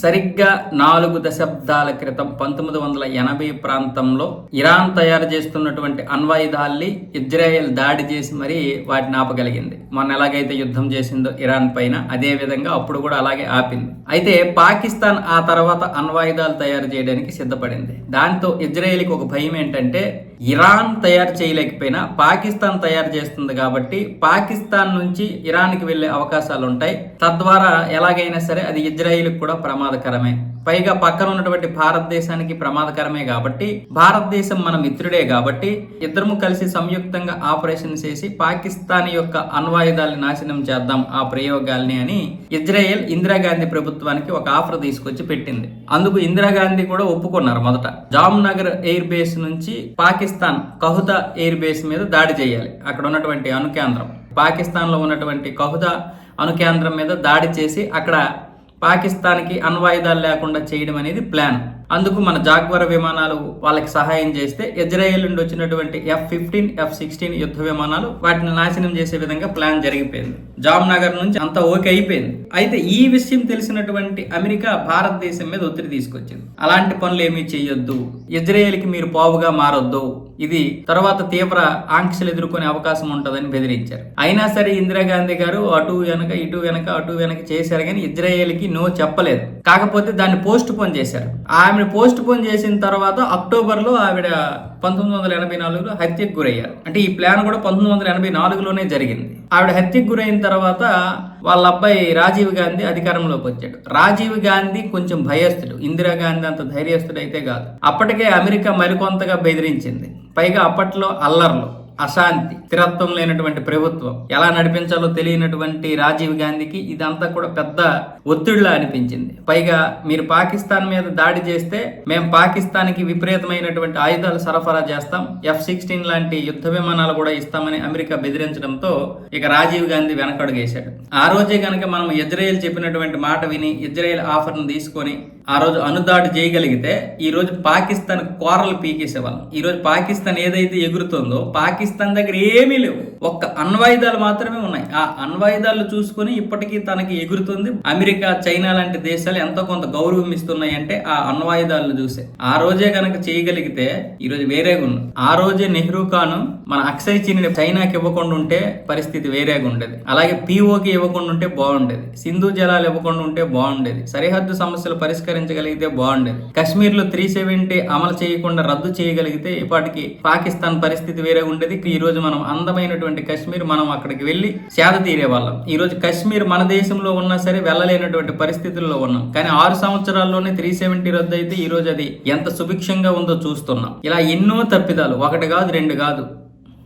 సరిగ్గా నాలుగు దశాబ్దాల క్రితం పంతొమ్మిది వందల ఎనభై ప్రాంతంలో ఇరాన్ తయారు చేస్తున్నటువంటి అణ్వాయుధాల్ని ఇజ్రాయెల్ దాడి చేసి మరీ వాటిని ఆపగలిగింది. మొన్న ఎలాగైతే యుద్ధం చేసిందో ఇరాన్ పైన అదే విధంగా అప్పుడు కూడా అలాగే ఆపింది. అయితే పాకిస్తాన్ ఆ తర్వాత అణ్వాయుధాలు తయారు చేయడానికి సిద్ధపడింది. దాంతో ఇజ్రాయెల్కి ఒక భయం ఏంటంటే ఇరాన్ తయారు చేయలేకపోయినా పాకిస్తాన్ తయారు చేస్తుంది కాబట్టి పాకిస్తాన్ నుంచి ఇరాన్కి వెళ్ళే అవకాశాలు ఉంటాయి. తద్వారా ఎలాగైనా సరే అది ఇజ్రాయిల్కి కూడా ప్రమాదకరమే. పైగా పక్కన ఉన్నటువంటి భారతదేశానికి ప్రమాదకరమే కాబట్టి భారతదేశం మన మిత్రుడే కాబట్టి ఇద్దరము కలిసి సంయుక్తంగా ఆపరేషన్ చేసి పాకిస్తాన్ యొక్క అణ్వాయుధాలను నాశనం చేద్దాం ఆ ప్రయోగాల్ని అని ఇజ్రాయెల్ ఇందిరాగాంధీ ప్రభుత్వానికి ఒక ఆఫర్ తీసుకొచ్చి పెట్టింది. అందుకు ఇందిరాగాంధీ కూడా ఒప్పుకున్నారు మొదట. జామ్నగర్ ఎయిర్ బేస్ నుంచి పాకిస్తాన్ పాకిస్తాన్ కహుదా ఎయిర్ బేస్ మీద దాడి చేయాలి. అక్కడ ఉన్నటువంటి అణుకేంద్రం పాకిస్తాన్లో ఉన్నటువంటి కహుదా అణుకేంద్రం మీద దాడి చేసి అక్కడ పాకిస్తాన్కి అణ్వాయుధాలు లేకుండా చేయడం అనేది ప్లాన్. అందుకు మన జాగ్వర్ విమానాలు వాళ్ళకి సహాయం చేస్తే ఇజ్రాయెల్ నుండి వచ్చినటువంటి ఎఫ్ ఫిఫ్టీన్ ఎఫ్ సిక్స్టీన్ యుద్ధ విమానాలు వాటిని నాశనం చేసే విధంగా ప్లాన్ జరిగిపోయింది. జామ్ నగర్ నుంచి అంతా ఓకే అయిపోయింది. అయితే ఈ విషయం తెలిసినటువంటి అమెరికా భారతదేశం మీద ఒత్తిడి తీసుకొచ్చింది. అలాంటి పనులు ఏమీ చేయొద్దు. ఇజ్రాయెల్కి మీరు పావుగా మారొద్దు. ఇది తర్వాత తీవ్ర ఆంక్షలు ఎదుర్కొనే అవకాశం ఉంటుందని బెదిరించారు. అయినా సరే ఇందిరాగాంధీ గారు అటు వెనక ఇటు వెనక అటు వెనక చేశారు కానీ ఇజ్రాయేల్కి నో చెప్పలేదు. కాకపోతే దాన్ని పోస్ట్ పోన్ చేశారు. ఆమెను పోస్ట్ పోన్ చేసిన తర్వాత అక్టోబర్లో ఆవిడ పంతొమ్మిది వందల ఎనభై నాలుగులో హత్యకు గురయ్యారు. అంటే ఈ ప్లాన్ కూడా పంతొమ్మిది వందల ఎనభై నాలుగులోనే జరిగింది. ఆవిడ హత్యకు గురైన తర్వాత వాళ్ళ అబ్బాయి రాజీవ్ గాంధీ అధికారంలోకి వచ్చాడు. రాజీవ్ గాంధీ కొంచెం భయస్థుడు. ఇందిరాగాంధీ అంత ధైర్యస్తుడు అయితే కాదు. అప్పటికే అమెరికా మరికొంతగా బెదిరించింది. పైగా అప్పట్లో అల్లర్లు. అశాంతి స్థిరత్వం లేనటువంటి ప్రభుత్వం ఎలా నడిపించాలో తెలియనటువంటి రాజీవ్ గాంధీకి ఇదంతా కూడా పెద్ద ఒత్తిడిలా అనిపించింది. పైగా మీరు పాకిస్తాన్ మీద దాడి చేస్తే మేము పాకిస్తాన్కి విపరీతమైనటువంటి ఆయుధాలు సరఫరా చేస్తాం ఎఫ్ సిక్స్టీన్ లాంటి యుద్ధ విమానాలు కూడా ఇస్తామని అమెరికా బెదిరించడంతో ఇక రాజీవ్ గాంధీ వెనకడుగేశాడు. ఆ రోజే కనుక మనం ఇజ్రాయెల్ చెప్పినటువంటి మాట విని ఇజ్రాయెల్ ఆఫర్ను తీసుకొని ఆ రోజు అనుదాడి చేయగలిగితే ఈ రోజు పాకిస్తాన్ కోరలు పీకేసేవాళ్ళం. ఈ రోజు పాకిస్తాన్ ఏదైతే ఎగురుతుందో పాకిస్తాన్ దగ్గర ఏమీ లేవు. ఒక్క అణ్వాయుధాలు మాత్రమే ఉన్నాయి. ఆ అణ్వాయుధాలు చూసుకొని ఇప్పటికీ తనకి ఎగురుతుంది. అమెరికా చైనా లాంటి దేశాలు ఎంతో కొంత గౌరవం ఇస్తున్నాయి అంటే ఆ అణ్వాయుధాలను చూసే. ఆ రోజే కనుక చేయగలిగితే ఈ రోజు వేరేగా ఉంది ఆ రోజే నెహ్రూ ఖాను మన అక్షయ్ చీని చైనాకి ఇవ్వకుండా ఉంటే పరిస్థితి వేరేగా ఉండేది. అలాగే పిఓకి ఇవ్వకుండా ఉంటే బాగుండేది. సింధు జలాలు ఇవ్వకుండా ఉంటే బాగుండేది. సరిహద్దు సమస్యలు పరిష్కరించగలిగితే బాగుండేది. కశ్మీర్లో త్రీ సెవెంటీ అమలు చేయకుండా రద్దు చేయగలిగితే ఇప్పటికి పాకిస్తాన్ పరిస్థితి వేరే ఉండేది. ఈ రోజు మనం అందమైనటువంటి కశ్మీర్ మనం అక్కడికి వెళ్ళి సేద తీరే వాళ్ళం. ఈ రోజు కశ్మీర్ మన దేశంలో ఉన్నా సరే వెళ్ళలేనటువంటి పరిస్థితుల్లో ఉన్నాం. కానీ ఆరు సంవత్సరాల్లోనే త్రీ సెవెంటీ రద్దు అయితే ఈ రోజు అది ఎంత సుభిక్షంగా ఉందో చూస్తున్నాం. ఇలా ఎన్నో తప్పిదాలు. ఒకటి కాదు రెండు కాదు.